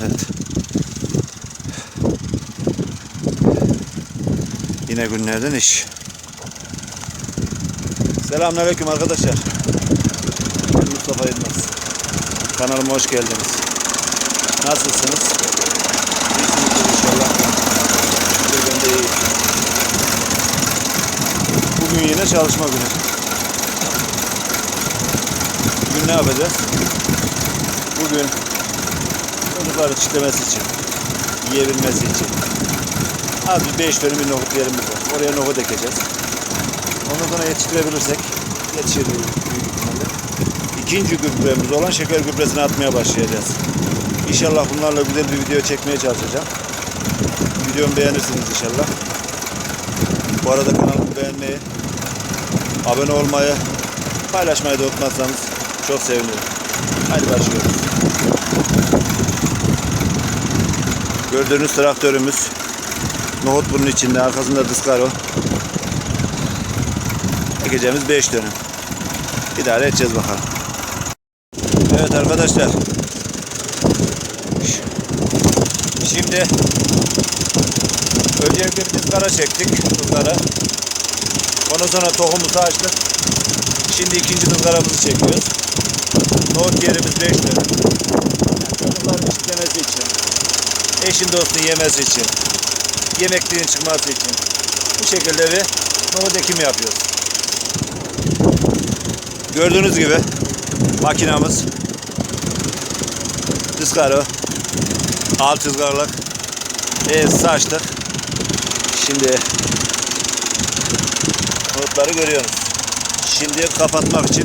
Evet. Yine günlerden iş. Selamünaleyküm arkadaşlar. Ben Mustafa Yılmaz. Kanalıma hoş geldiniz. Nasılsınız? İyisinizdir inşallah. Ben de iyiyim. Bugün yine çalışma günü. Bugün ne yapacağız? Bugün çocukları çitlemesi için, yiyebilmesi için az bir 5 dönüm bir nohut yerimiz var. Oraya nohut ekeceğiz. Ondan sonra yetiştirebilirsek yetişir büyük ihtimalle. İkinci gübremiz olan şeker gübresini atmaya başlayacağız. İnşallah bunlarla güzel bir video çekmeye çalışacağım. Videomu beğenirsiniz inşallah. Bu arada kanalımı beğenmeyi, abone olmayı, paylaşmayı da unutmazsanız çok sevinirim. Hadi başlıyoruz. Gördüğünüz traktörümüz nohut bunun içinde arkasında diskaro. Ekeceğimiz 5 dönüm. İdare edeceğiz bakalım. Evet arkadaşlar. Şimdi öncelikle bir ızgara çektik. ızgara. Ondan sonra tohumuzu açtık. Şimdi ikinci ızgaramızı çekiyoruz. Nohut yerimiz 5 dönüm. Yani çocukların işlemesi için, eşin dostun yemesi için, yemekliğin çıkması için bu şekilde bir nohut ekimi yapıyoruz. Gördüğünüz gibi makinamız ızgara alt ızgaralık evet açtık. Şimdi nohutları görüyorsunuz. Şimdi kapatmak için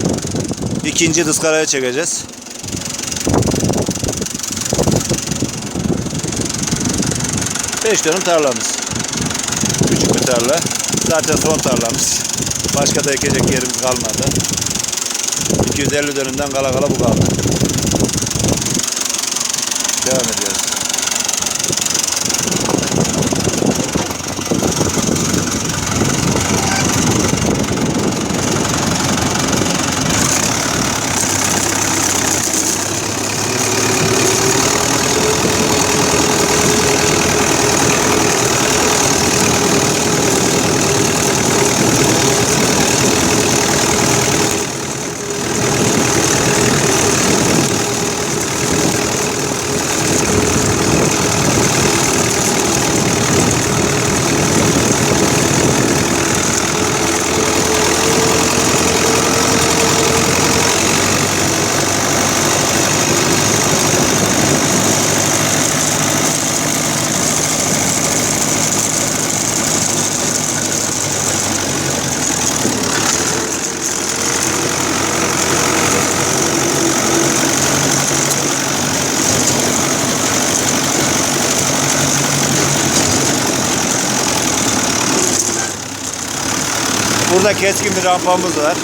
ikinci ızgaraya çekeceğiz. Beş dönüm tarlamız. Küçük bir tarla. Zaten son tarlamız. Başka da ekecek yerimiz kalmadı. 250 dönümden kala kala bu kaldı. Devam ediyoruz. Burada keskin bir rampamız var.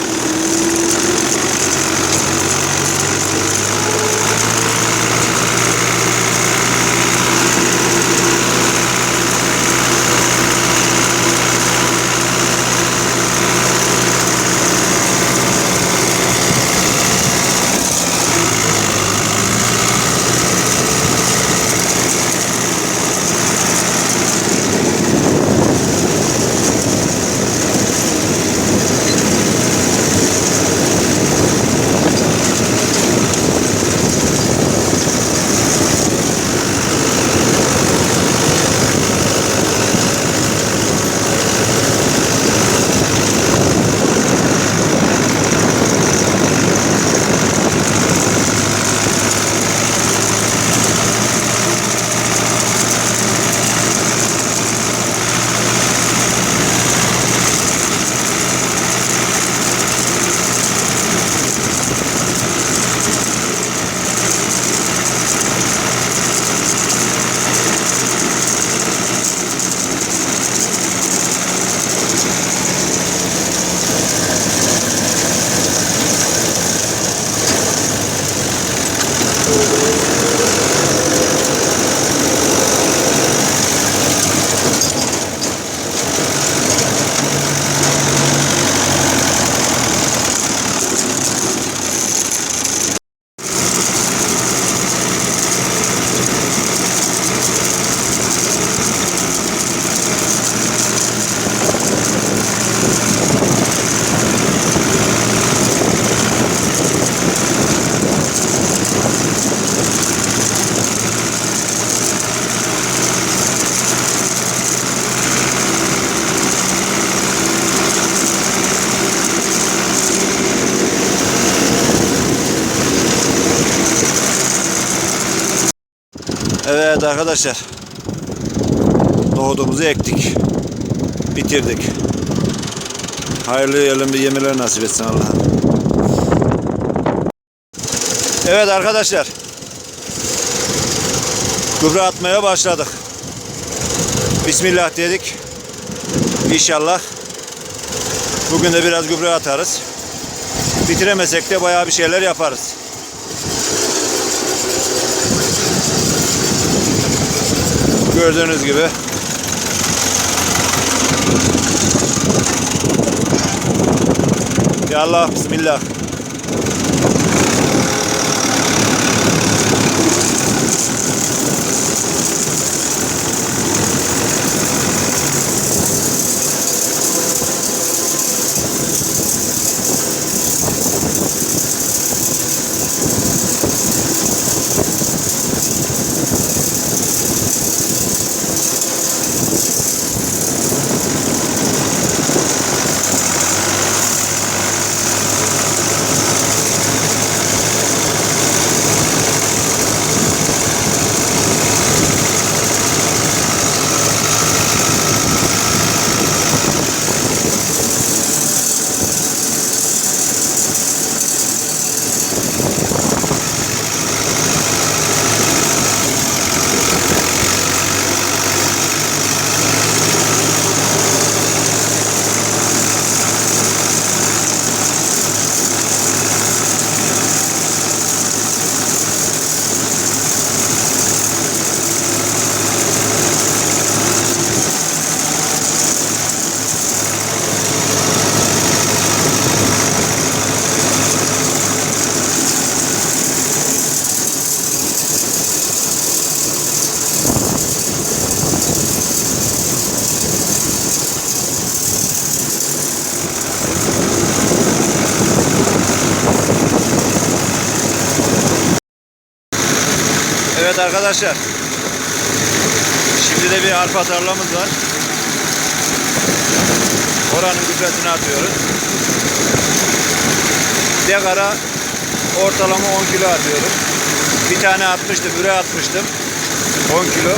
Música Evet arkadaşlar. Nohudumuzu ektik. Bitirdik. Hayırlı yerlerinde yemeler nasip etsin Allah. Evet arkadaşlar. Gübre atmaya başladık. Bismillah dedik. İnşallah. Bugün de biraz gübre atarız. Bitiremesek de bayağı bir şeyler yaparız. Gördüğünüz gibi. Ya Allah bismillah. Arkadaşlar. Şimdi de bir arpa tarlamız var. Oranın gübresini atıyoruz. Dekara ortalama 10 kilo atıyorum. Bir tane atmıştım, üre atmıştım. 10 kilo.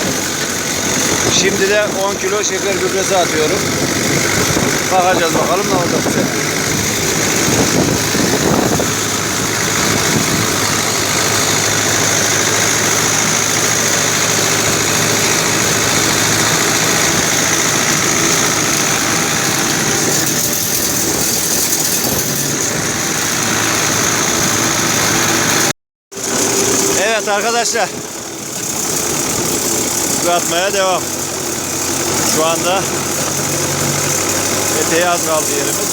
Şimdi de 10 kilo şeker gübresi atıyorum. Bakacağız bakalım ne olacak. bu sene. Evet arkadaşlar. Su atmaya devam. Şu anda eteğe az kaldı yerimiz.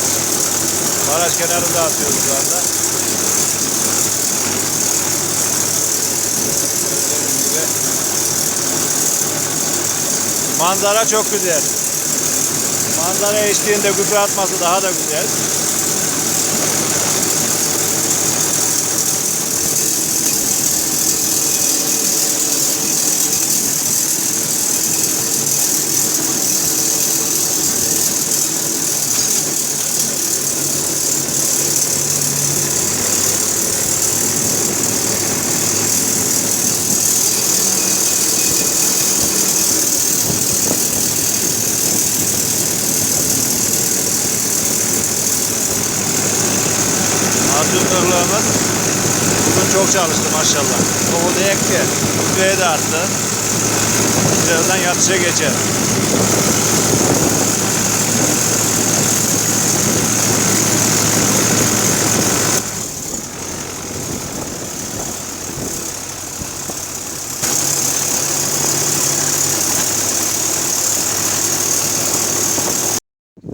Baraj kenarında atıyoruz şu anda. Manzara çok güzel. Manzara eşliğinde gübre atması daha da güzel. Irlığımız bugün çok çalıştı maşallah. Tohumu ekti. Gübreyi de attı. Birazdan yatışa geçer.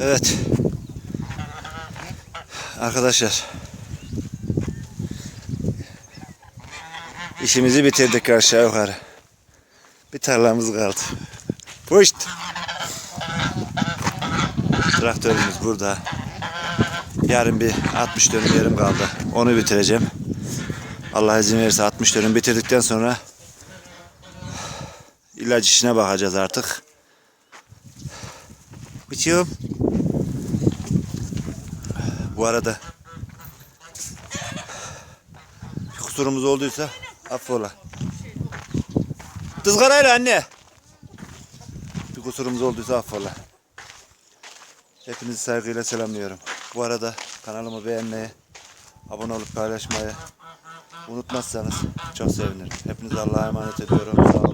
Evet. Arkadaşlar. İşimizi bitirdik aşağı yukarı. Bir tarlamız kaldı. Puşt. Traktörümüz burada. Yarın bir 60 dönüm yerim kaldı. Onu bitireceğim. Allah izin verirse 60 dönüm bitirdikten sonra ilaç işine bakacağız artık. Bıçığım. Bu arada kusurumuz olduysa affola. Tızgarayla anne. Bir kusurumuz olduysa affola. Hepinizi saygıyla selamlıyorum. Bu arada kanalımı beğenmeyi, abone olup paylaşmayı unutmazsanız çok sevinirim. Hepinize Allah'a emanet ediyorum. Sağ.